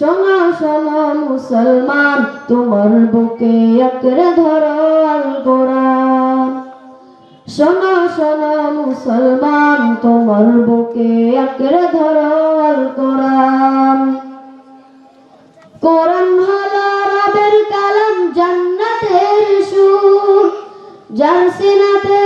শোনো শোনো মুসলমান, তোমার বুকে একরে ধরো আল কোরআন। শোনো মুসলমান, তোমার বুকে একরে ধরো আল কোরআন। কোরআন হলো রবের কালাম জান্নাতের সুর যার সিনাতে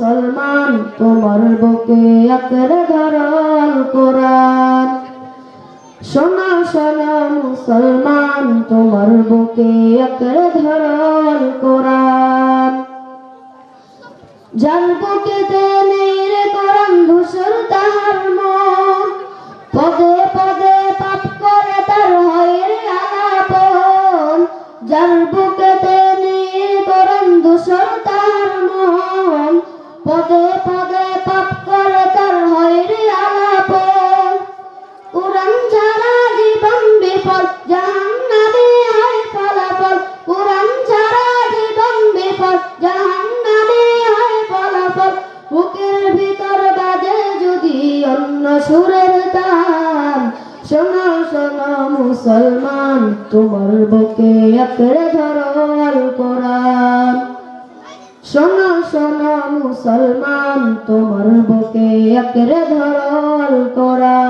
মুসলমান, তোমার বুকে আঁকড়ে ধরো আল কোরআন। শোনো শোনো, মুসলমান, তোমার বুকে আঁকড়ে ধরো আল কোরআন। যার বুকেতে নেই রে কোরআন ধূসর তাহার মন, পদে পদে পাপ করে তার হয় রে আলাপন। যার বুকেতে নেই রে কোরআন ধূসর তাহার মন অন্য সুরের তান শোনো শোনো, মুসলমান, তোমার বুকে আঁকড়ে ধরো আল কোরআন। শোনো শোনো, মুসলমান, তোমার বুকে আঁকড়ে ধরো আল কোরআন।